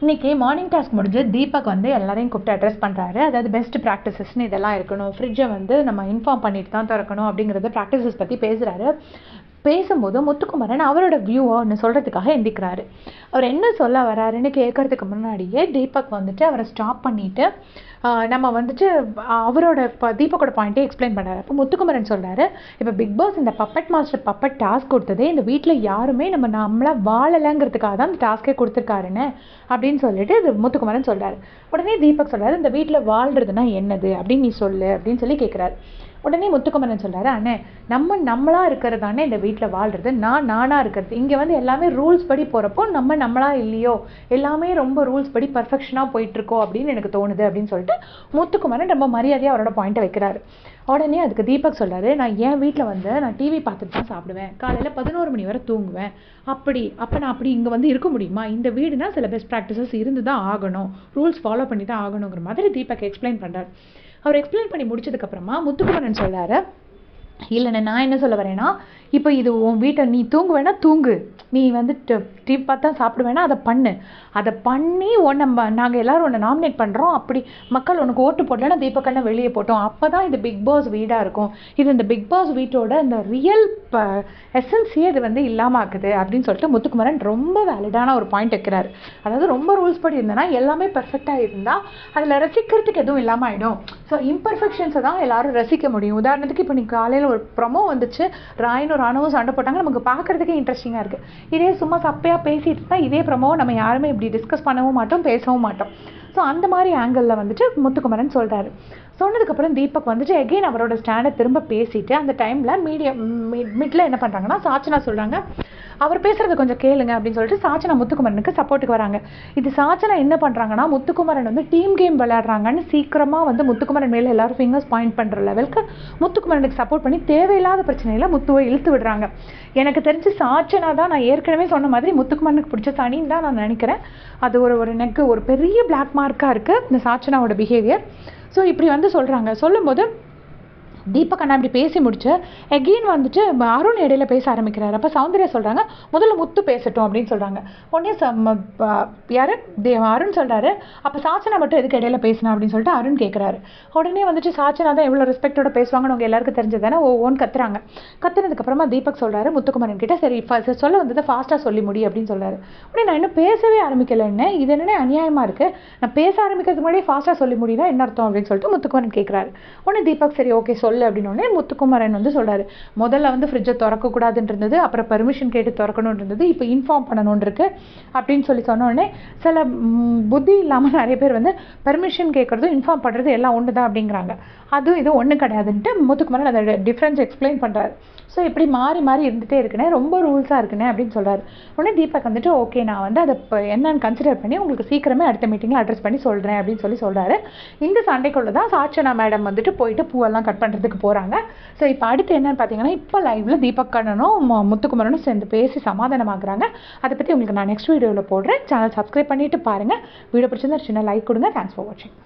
இன்றைக்கி morning task முடிஞ்சு தீபக் வந்து எல்லாரையும் கூப்பிட்டு அட்ரஸ் பண்ணுறாரு அதாவது பெஸ்ட் ப்ராக்டிசஸ்னு இதெல்லாம் இருக்கணும். ஃப்ரிட்ஜை வந்து நம்ம இன்ஃபார்ம் பண்ணிட்டு தான் திறக்கணும் அப்படிங்கிறத ப்ராக்டிசஸ் பற்றி பேசுகிறாரு பேசும்போது முத்துக்குமரன் அவரோட வியூவை ஒன்று சொல்கிறதுக்காக எந்திக்கிறாரு. அவர் என்ன சொல்ல வராருன்னு கேட்கறதுக்கு முன்னாடியே தீபக் வந்துட்டு அவரை ஸ்டாப் பண்ணிவிட்டு நம்ம வந்துட்டு அவரோட இப்போ தீபக்கோட பாயிண்ட்டே எக்ஸ்பிளைன் பண்ணாரு அப்போ முத்துக்குமரன் சொல்கிறாரு இப்போ பிக் பாஸ் இந்த பப்பட் மாஸ்டர் பப்பட் டாஸ்க் கொடுத்ததே இந்த வீட்டில் யாருமே நம்ம நம்மளாக வாழலைங்கிறதுக்காக தான் இந்த டாஸ்க்கே கொடுத்துருக்காருன்னு அப்படின்னு சொல்லிட்டு இது முத்துக்குமரன் சொல்றாரு. உடனே தீபக் சொல்கிறாரு இந்த வீட்டில் வாழ்கிறதுனா என்னது? அப்படின்னு நீ சொல்லு அப்படின்னு சொல்லி கேட்குறாரு உடனே முத்துக்குமரன் சொல்கிறாரு அண்ணே நம்ம நம்மளாக இருக்கிறது தானே இந்த வீட்டில் வாழ்கிறது நான் நானா இருக்கிறது. இங்கே வந்து எல்லாமே ரூல்ஸ் படி போகிறப்போ நம்ம நம்மளா இல்லையோ? எல்லாமே ரொம்ப ரூல்ஸ் படி பர்ஃபெக்ஷனாக போயிட்டுருக்கோம் அப்படின்னு எனக்கு தோணுது அப்படின்னு சொல்லிட்டு முத்துக்குமரன் ரொம்ப மரியாதையாக அவரோட பாயிண்ட்டை வைக்கிறாரு. உடனே அதுக்கு தீபக் சொல்கிறாரு நான் என் வீட்டில் வந்து நான் டிவி பார்த்துட்டு தான் சாப்பிடுவேன். காலையில் பதினோரு மணி வரை தூங்குவேன். அப்படி அப்போ நான் அப்படி இங்கே வந்து இருக்க முடியுமா? இந்த வீடுனா சில பெஸ்ட் ப்ராக்டிசஸ் இருந்து தான் ஆகணும். ரூல்ஸ் ஃபாலோ பண்ணி தான் ஆகணுங்கிற மாதிரி தீபக் எக்ஸ்பிளைன் பண்ணுறாரு அவர் எக்ஸ்பிளைன் பண்ணி முடிச்சதுக்கப்புறமா முத்துக்குமரன் சொல்கிறாரு இல்லைண்ணே நான் என்ன சொல்ல வரேன்னா இப்போ இது உன் வீட்டை நீ தூங்குவேனா தூங்கு. நீ வந்து டிவி பார்த்தா சாப்பிடுவேனா அதை பண்ணு. அதை பண்ணி உன்னை நம்ம நாங்கள் எல்லோரும் உன்னை நாமினேட் பண்ணுறோம் அப்படி மக்கள் உனக்கு ஓட்டு போடலன்னா தீபக்கண்ணை வெளியே போட்டோம். அப்போ தான் இது பிக் பாஸ் வீடாக இருக்கும். இது இந்த பிக் பாஸ் வீட்டோட இந்த ரியல் ப எசன்ஸே இது வந்து இல்லாமல் ஆக்குது அப்படின்னு சொல்லிட்டு முத்துக்குமரன் ரொம்ப வேலிடான ஒரு பாயிண்ட் வைக்கிறாரு. அதாவது ரொம்ப ரூல்ஸ் படி இருந்தேன்னா எல்லாமே பர்ஃபெக்டாக இருந்தால் அதில் ரசிக்கிறதுக்கு எதுவும் இல்லாமல் ஆகிடும் ஸோ இம்பர்ஃபெக்ஷன்ஸை தான் எல்லாரும் ரசிக்க முடியும். உதாரணத்துக்கு இப்போ நீ காலையில் ஒரு ப்ரொமோ வந்துச்சு. ராயனும் ராணுவம் சண்டை போட்டாங்க. நமக்கு பார்க்குறதுக்கே இன்ட்ரெஸ்டிங்காக இருக்குது இதே சும்மா சப்பையாக பேசிட்டு இருந்தால் இதே ப்ரொமோவை நம்ம யாருமே இப்படி டிஸ்கஸ் பண்ணவும் மாட்டோம் பேசவும் மாட்டோம். ஸோ அந்த மாதிரி ஆங்கிளில் வந்துட்டு முத்துக்குமரன் சொல்கிறாரு சொன்னதுக்கப்புறம் தீபக் வந்துட்டு எகெயின் அவரோட ஸ்டாண்டை திரும்ப பேசிட்டு அந்த டைமில் மீடியம் மிட்ல என்ன பண்ணுறாங்கன்னா சாச்சனா சொல்கிறாங்க அவர் பேசுறது கொஞ்சம் கேளுங்க அப்படின்னு சொல்லிட்டு சாச்சனா முத்துக்குமரனுக்கு சப்போர்ட்டுக்கு வராங்க. இது சாச்சனா என்ன பண்ணுறாங்கன்னா முத்துக்குமரன் வந்து டீம் கேம் விளையாடுறாங்கன்னு சீக்கிரமாக வந்து முத்துக்குமரன் மேலே எல்லாரும் ஃபிங்கர்ஸ் பாயிண்ட் பண்ணுற லெவலுக்கு முத்துக்குமரனுக்கு சப்போர்ட் பண்ணி தேவையில்லாத பிரச்சனையில் முத்துவை இழுத்து விடுறாங்க. எனக்கு தெரிஞ்சு சாச்சனா தான் நான் ஏற்கனவே சொன்ன மாதிரி முத்துக்குமரனுக்கு பிடிச்ச சனின்னு தான் நான் நினைக்கிறேன். அது ஒரு ஒரு எனக்கு ஒரு பெரிய பிளாக் மார்க்காக இருக்குது இந்த சாச்சனாவோட பிஹேவியர் ஸோ இப்படி வந்து சொல்கிறாங்க சொல்லும்போது தீபக் அண்ணா இப்படி பேசி முடிச்சு எகெயின் வந்துட்டு அருண் இடையில பேச ஆரம்பிக்கிறார். அப்போ சௌந்தர்யா சொல்கிறாங்க முதல்ல முத்து பேசட்டும் அப்படின்னு சொல்கிறாங்க உடனே யார்? தே- அருண் சொல்கிறாரு அப்போ சாச்சனா மட்டும் எதுக்கு இடையில பேசினா அப்படின்னு சொல்லிட்டு அருண் கேட்குறாரு உடனே வந்துட்டு சாச்சனா தான் எவ்வளோ ரெஸ்பெக்டோட பேசுவாங்கன்னு அவங்க எல்லாருக்கும் தெரிஞ்சது தானே ஓன் கத்துறாங்க. கத்துனதுக்கப்புறமா தீபக் சொல்கிறாரு முத்துக்குமரன் கிட்ட சரி சொல்ல வந்ததை ஃபாஸ்ட்டாக சொல்லி முடி அப்படின்னு சொல்கிறாரு உடனே நான் இன்னும் பேசவே ஆரம்பிக்கலைன்னு இது என்னென்ன அநியாயமாக இருக்குது நான் பேச ஆரம்பிக்கிறதுக்கு முன்னாடியே ஃபாஸ்ட்டாக சொல்லி முடியும்னா என்ன அர்த்தம்? அப்படின்னு சொல்லிட்டு முத்துக்குமரன் கேட்குறாரு உடனே தீபக் சரி ஓகே சொல்லு. அப்படின்னு முத்துக்குமரன் வந்து சொல்கிறாரு முதல்ல வந்து ஃப்ரிட்ஜை திறக்கக்கூடாதுன்னு இருந்தது அப்புறம் பெர்மிஷன் கேட்டு திறக்கணுன்றது இருந்தது இப்போ இன்ஃபார்ம் பண்ணணும்னு இருக்கு அப்படின்னு சொல்லி சொன்னோடனே சில புத்தி இல்லாமல் நிறைய பேர் வந்து பெர்மிஷன் கேட்குறதும் இன்ஃபார்ம் பண்ணுறது எல்லாம் ஒன்று தான் அப்படிங்கிறாங்க. அதுவும் இது ஒன்றும் கிடையாதுன்ட்டு முத்துக்குமரன் அதை டிஃப்ரென்ஸ் எக்ஸ்பிளைன் பண்ணுறாரு ஸோ இப்படி மாறி மாறி இருந்துகிட்டே இருக்குண்ணே ரொம்ப ரூல்ஸாக இருக்குண்ணே அப்படின்னு சொல்கிறார் உடனே தீபக் வந்துட்டு ஓகே நான் வந்து அதை இப்போ என்னன்னு கன்சிடர் பண்ணி உங்களுக்கு சீக்கிரமே அடுத்த மீட்டிங்கில் அட்ரஸ் பண்ணி சொல்கிறேன் அப்படின்னு சொல்லி சொல்கிறாரு இந்த சண்டைக்குள்ளே தான் சாச்சனா மேடம் வந்துட்டு போயிட்டு பூவெல்லாம் கட் பண்ணுறதுக்கு போகிறாங்க ஸோ இப்போ அடுத்து என்னன்னு பார்த்தீங்கன்னா இப்போ லைவில் தீபக் கண்ணனும் முத்துக்குமரனும் சேர்ந்து பேசி சமாதானமாகறாங்க. அதை பற்றி உங்களுக்கு நான் நெக்ஸ்ட் வீடியோவில் போடுறேன். சேனல் சப்ஸ்கிரைப் பண்ணிவிட்டு பாருங்கள் வீடியோ பிடிச்சிருந்தா சின்ன லைக் கொடுங்க. தேங்க்ஸ் ஃபார் வாட்சிங்